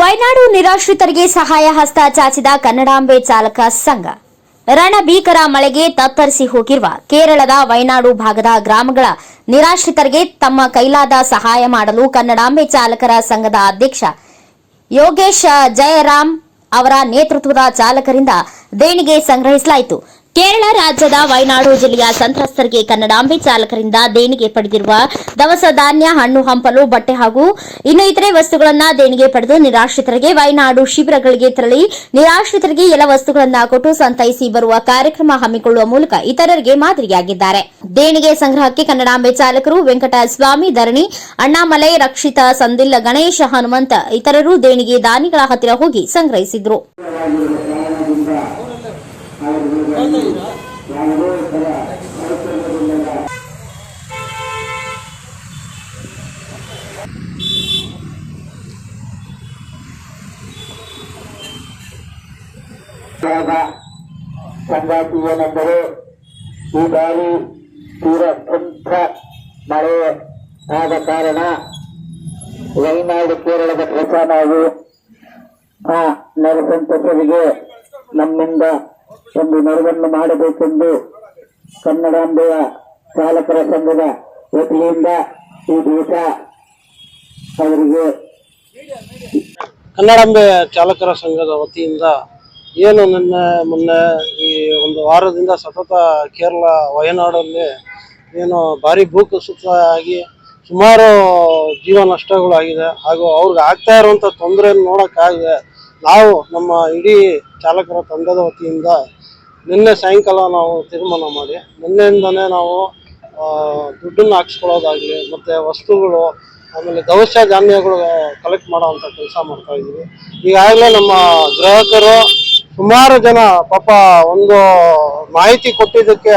ವಯನಾಡು ನಿರಾಶ್ರಿತರಿಗೆ ಸಹಾಯ ಹಸ್ತ ಚಾಚಿದ ಕನ್ನಡಾಂಬೆ ಚಾಲಕ ಸಂಘ. ರಣಭೀಕರ ಮಳೆಗೆ ತತ್ತರಿಸಿ ಹೋಗಿರುವ ಕೇರಳದ ವಯನಾಡು ಭಾಗದ ಗ್ರಾಮಗಳ ನಿರಾಶ್ರಿತರಿಗೆ ತಮ್ಮ ಕೈಲಾದ ಸಹಾಯ ಮಾಡಲು ಕನ್ನಡಾಂಬೆ ಚಾಲಕರ ಸಂಘದ ಅಧ್ಯಕ್ಷ ಯೋಗೇಶ್ ಜಯರಾಮ್ ಅವರ ನೇತೃತ್ವದ ಚಾಲಕರಿಂದ ದೇಣಿಗೆ ಸಂಗ್ರಹಿಸಲಾಯಿತು. ಕೇರಳ ರಾಜ್ಯದ ವಯನಾಡು ಜಿಲ್ಲೆಯ ಸಂತ್ರಸ್ತರಿಗೆ ಕನ್ನಡಾಂಬೆ ಚಾಲಕರಿಂದ ದೇಣಿಗೆ ಪಡೆದಿರುವ ದವಸ ಧಾನ್ಯ, ಹಣ್ಣು ಹಂಪಲು, ಬಟ್ಟೆ ಹಾಗೂ ಇನ್ನು ಇತರೆ ವಸ್ತುಗಳನ್ನು ದೇಣಿಗೆ ಪಡೆದು ನಿರಾಶ್ರಿತರಿಗೆ ವೈನಾಡು ಶಿಬಿರಗಳಿಗೆ ತೆರಳಿ ನಿರಾಶ್ರಿತರಿಗೆ ಎಲ್ಲ ವಸ್ತುಗಳನ್ನು ಕೊಟ್ಟು ಸಂತೈಸಿ ಬರುವ ಕಾರ್ಯಕ್ರಮ ಹಮ್ಮಿಕೊಳ್ಳುವ ಮೂಲಕ ಇತರರಿಗೆ ಮಾದರಿಯಾಗಿದ್ದಾರೆ. ದೇಣಿಗೆ ಸಂಗ್ರಹಕ್ಕೆ ಕನ್ನಡಾಂಬೆ ಚಾಲಕರು ವೆಂಕಟಸ್ವಾಮಿ, ಧರಣಿ, ಅಣ್ಣಾಮಲೈ, ರಕ್ಷಿತ, ಸಂದಿಲ್ಲ, ಗಣೇಶ, ಹನುಮಂತ ಇತರರು ದೇಣಿಗೆ ದಾನಿಗಳ ಹತ್ತಿರ ಹೋಗಿ ಸಂಗ್ರಹಿಸಿದ್ರು. ಆದ ಸಂಗಾತಿ ಏನೆಂದರೆ ಈ ಬಾರಿ ತೀರ ಪ್ರಮುಖ ಮಳೆ ಆದ ಕಾರಣ ವೈನಾಡು ಕೇರಳದ ಕೆಲಸ ನಾವು ಆ ನೆರೆಸಂತಸರಿಗೆ ನಮ್ಮಿಂದ ಒಂದು ನೆರವನ್ನು ಮಾಡಬೇಕೆಂದು ಕನ್ನಡಾಂಬೆಯ ಚಾಲಕರ ಸಂಘದ ವತಿಯಿಂದ ಈ ದಿವಸ ಅವರಿಗೆ ಕನ್ನಡಾಂಬೆ ಚಾಲಕರ ಸಂಘದ ವತಿಯಿಂದ ಏನು ನಿನ್ನೆ ಮೊನ್ನೆ ಈ ಒಂದು ವಾರದಿಂದ ಸತತ ಕೇರಳ ವಯನಾಡಲ್ಲಿ ಏನು ಭಾರಿ ಭೂಕುಸಿತ ಆಗಿ ಸುಮಾರು ಜೀವ ನಷ್ಟಗಳಾಗಿದೆ ಹಾಗೂ ಅವ್ರಿಗೆ ಆಗ್ತಾ ಇರುವಂಥ ತೊಂದರೆಯನ್ನು ನೋಡೋಕ್ಕಾಗದೆ ನಾವು ನಮ್ಮ ಇಡೀ ಚಾಲಕರ ತಂಡದ ವತಿಯಿಂದ ನಿನ್ನೆ ಸಾಯಂಕಾಲ ನಾವು ತೀರ್ಮಾನ ಮಾಡಿ, ನಿನ್ನೆಯಿಂದನೇ ನಾವು ದುಡ್ಡನ್ನು ಹಾಕ್ಸ್ಕೊಳ್ಳೋದಾಗಲಿ, ಮತ್ತು ವಸ್ತುಗಳು, ಆಮೇಲೆ ದವಸ ಧಾನ್ಯಗಳು ಕಲೆಕ್ಟ್ ಮಾಡೋವಂಥ ಕೆಲಸ ಮಾಡ್ತಾ ಇದ್ದೀವಿ. ಈಗಾಗಲೇ ನಮ್ಮ ಗ್ರಾಹಕರು ಸುಮಾರು ಜನ ಪಾಪ ಒಂದು ಮಾಹಿತಿ ಕೊಟ್ಟಿದ್ದಕ್ಕೆ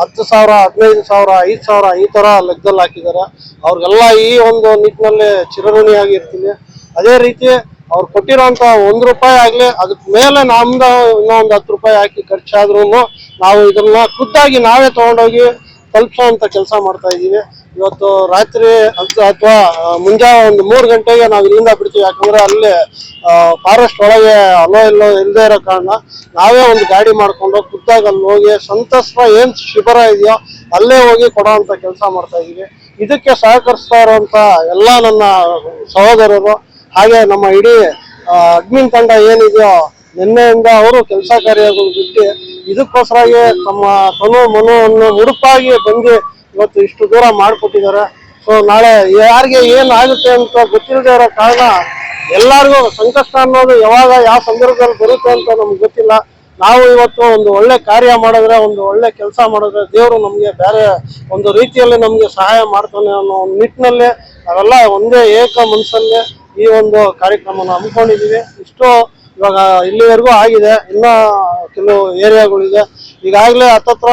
ಹತ್ತು ಸಾವಿರ, ಹದಿನೈದು ಸಾವಿರ, ಐದು ಸಾವಿರ ಈ ಥರ ಲೆಕ್ಕದಲ್ಲಿ ಹಾಕಿದ್ದಾರೆ. ಅವ್ರಿಗೆಲ್ಲ ಈ ಒಂದು ನಿಟ್ಟಿನಲ್ಲಿ ಚಿರಋಣಿಯಾಗಿರ್ತೀನಿ ಅದೇ ರೀತಿ ಅವ್ರು ಕೊಟ್ಟಿರೋಂತ ಒಂದ್ ರೂಪಾಯಿ ಆಗ್ಲಿ ಅದಕ್ಕೆ ಮೇಲೆ ನಮ್ದ ಇನ್ನೊಂದ್ ಹತ್ತು ರೂಪಾಯಿ ಹಾಕಿ ಖರ್ಚಾದ್ರೂ ನಾವು ಇದನ್ನ ಖುದ್ದಾಗಿ ನಾವೇ ತಗೊಂಡೋಗಿ ತಲುಪಿಸೋಂಥ ಕೆಲಸ ಮಾಡ್ತಾ ಇದೀವಿ ಇವತ್ತು ರಾತ್ರಿ ಅಥವಾ ಮುಂಜಾನೆ ಒಂದು ಮೂರು ಗಂಟೆಗೆ ನಾವು ಇಲ್ಲಿಂದ ಬಿಡ್ತೀವಿ. ಯಾಕಂದ್ರೆ ಅಲ್ಲಿ ಫಾರೆಸ್ಟ್ ಒಳಗೆ ಅಲೋ ಇಲ್ಲೋ ಇಲ್ಲದೆ ಇರೋ ಕಾರಣ ನಾವೇ ಒಂದು ಗಾಡಿ ಮಾಡ್ಕೊಂಡು ಖುದ್ದಾಗಿ ಅಲ್ಲಿ ಹೋಗಿ ಸಂತಸ್ತ್ರ ಏನ್ ಶಿಬಿರ ಇದೆಯೋ ಅಲ್ಲೇ ಹೋಗಿ ಕೊಡೋವಂಥ ಕೆಲಸ ಮಾಡ್ತಾ ಇದೀವಿ ಇದಕ್ಕೆ ಸಹಕರಿಸ್ತಾ ಇರುವಂತ ಎಲ್ಲ ನನ್ನ ಸಹೋದರರು ಹಾಗೆ ನಮ್ಮ ಇಡೀ ಅಗ್ನಿ ತಂಡ ಏನಿದೆಯೋ, ನಿನ್ನೆಯಿಂದ ಅವರು ಕೆಲಸ ಕಾರ್ಯಗಳು ಬಿಟ್ಟು ಇದಕ್ಕೋಸ್ಕರಾಗಿ ತಮ್ಮ ತನು ಮನುವನ್ನು ಮುಡುಪಾಗಿ ಬಂದು ಇವತ್ತು ಇಷ್ಟು ದೂರ ಮಾಡಿಕೊಟ್ಟಿದ್ದಾರೆ. ಸೊ ನಾಳೆ ಯಾರಿಗೆ ಏನ್ ಆಗುತ್ತೆ ಅಂತ ಗೊತ್ತಿಲ್ಲದೆ ಇರೋ ಕಾರಣ ಎಲ್ಲರಿಗೂ ಸಂಕಷ್ಟ ಅನ್ನೋದು ಯಾವಾಗ ಯಾವ ಸಂದರ್ಭದಲ್ಲಿ ಬರುತ್ತೆ ಅಂತ ನಮ್ಗೆ ಗೊತ್ತಿಲ್ಲ. ನಾವು ಇವತ್ತು ಒಂದು ಒಳ್ಳೆ ಕಾರ್ಯ ಮಾಡಿದ್ರೆ, ಒಂದು ಒಳ್ಳೆ ಕೆಲಸ ಮಾಡಿದ್ರೆ ದೇವರು ನಮಗೆ ಬೇರೆ ಒಂದು ರೀತಿಯಲ್ಲಿ ನಮಗೆ ಸಹಾಯ ಮಾಡ್ತಾನೆ ಅನ್ನೋ ಒಂದು ನಿಟ್ಟಿನಲ್ಲಿ ನಾವೆಲ್ಲ ಒಂದೇ ಏಕ ಮನಸ್ಸಲ್ಲೇ ಈ ಒಂದು ಕಾರ್ಯಕ್ರಮವನ್ನು ಹಮ್ಮಿಕೊಂಡಿದ್ದೀವಿ. ಇಷ್ಟು ಇವಾಗ ಇಲ್ಲಿವರೆಗೂ ಆಗಿದೆ. ಇನ್ನ ಕೆಲವು ಏರಿಯಾಗಳಿದೆ. ಈಗಾಗಲೇ ಹತ್ತತ್ರ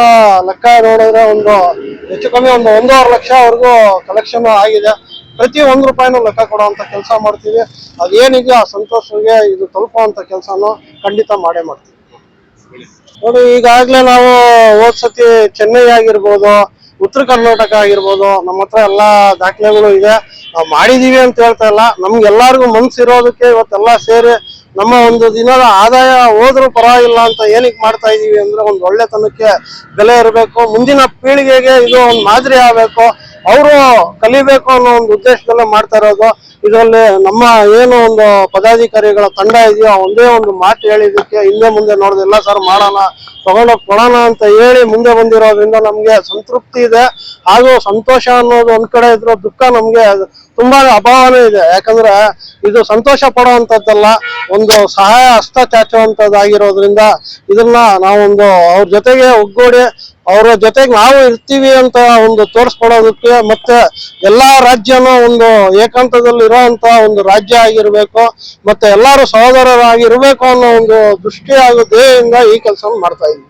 ಲೆಕ್ಕ ನೋಡಿದ್ರೆ ಒಂದು ಹೆಚ್ಚು ಕಮ್ಮಿ ಒಂದು ಒಂದೂವರೆ ಲಕ್ಷವರೆಗೂ ಕಲೆಕ್ಷನ್ ಆಗಿದೆ. ಪ್ರತಿ ಒಂದು ರೂಪಾಯಿನೂ ಲೆಕ್ಕ ಕೊಡುವಂಥ ಕೆಲಸ ಮಾಡ್ತೀವಿ. ಅದೇನಿದೆಯೋ ಆ ಸಂತೋಷಗೆ ಇದು ತಲುಪುವಂಥ ಕೆಲಸನೂ ಖಂಡಿತ ಮಾಡೇ ಮಾಡ್ತೀವಿ. ನೋಡಿ, ಈಗಾಗಲೇ ನಾವು ಹೋದ್ ಸತಿ ಚೆನ್ನೈ ಆಗಿರ್ಬೋದು ಉತ್ತರ ಕರ್ನಾಟಕ ಆಗಿರ್ಬೋದು, ನಮ್ಮ ಹತ್ರ ಎಲ್ಲಾ ದಾಖಲೆಗಳು ಇದೆ. ನಾವು ಮಾಡಿದೀವಿ ಅಂತ ಹೇಳ್ತಾ ಇಲ್ಲ. ನಮ್ಗೆಲ್ಲರಿಗೂ ಮನ್ಸಿರೋದಕ್ಕೆ ಇವತ್ತೆಲ್ಲ ಸೇರಿ ನಮ್ಮ ಒಂದು ದಿನದ ಆದಾಯ ಹೋದ್ರೂ ಪರವಾಗಿಲ್ಲ ಅಂತ ಏನಕ್ಕೆ ಮಾಡ್ತಾ ಇದೀವಿ ಅಂದ್ರೆ ಒಂದು ಒಳ್ಳೆತನಕ್ಕೆ ಬೆಲೆ ಇರಬೇಕು. ಮುಂದಿನ ಪೀಳಿಗೆಗೆ ಇದು ಒಂದು ಮಾದರಿ ಆಗಬೇಕು. ಅವರು ಕಲಿಬೇಕು ಅನ್ನೋ ಒಂದು ಉದ್ದೇಶದಲ್ಲೇ ಮಾಡ್ತಾ ಇರೋದು. ಇದರಲ್ಲಿ ನಮ್ಮ ಏನು ಒಂದು ಪದಾಧಿಕಾರಿಗಳ ತಂಡ ಇದೆಯೋ ಒಂದೇ ಒಂದು ಮಾತು ಹೇಳಿದಕ್ಕೆ ಹಿಂದೆ ಮುಂದೆ ನೋಡೋದಿಲ್ಲ ಸರ್ ಮಾಡೋಣ, ತಗೊಂಡೋಗಿ ಕೊಡೋಣ ಅಂತ ಹೇಳಿ ಮುಂದೆ ಬಂದಿರೋದ್ರಿಂದ ನಮಗೆ ಸಂತೃಪ್ತಿ ಇದೆ. ಹಾಗೂ ಸಂತೋಷ ಅನ್ನೋದು ಒಂದ್ ಕಡೆ ಇದ್ರೂ ದುಃಖ ನಮಗೆ ತುಂಬಾ ಅಭಾವನೇ ಇದೆ. ಯಾಕಂದ್ರೆ ಇದು ಸಂತೋಷ ಪಡುವಂತದ್ದಲ್ಲ, ಒಂದು ಸಹಾಯ ಹಸ್ತ ಚಾಚುವಂತದ್ದಾಗಿರೋದ್ರಿಂದ ಇದನ್ನ ನಾವೊಂದು ಅವ್ರ ಜೊತೆಗೆ ಒಗ್ಗೂಡಿ ಅವರ ಜೊತೆಗೆ ನಾವು ಇರ್ತೀವಿ ಅಂತ ಒಂದು ತೋರಿಸ್ಕೊಡೋದಕ್ಕೆ ಮತ್ತೆ ಎಲ್ಲಾ ರಾಜ್ಯನೂ ಒಂದು ಏಕಾಂತದಲ್ಲಿ ಇರುವಂತ ಒಂದು ರಾಜ್ಯ ಆಗಿರ್ಬೇಕು, ಮತ್ತೆ ಎಲ್ಲಾರು ಸಹೋದರರಾಗಿರ್ಬೇಕು ಅನ್ನೋ ಒಂದು ದೃಷ್ಟಿ ಧ್ಯೇಯದಿಂದ ಈ ಕೆಲಸ ಮಾಡ್ತಾ ಇದ್ವಿ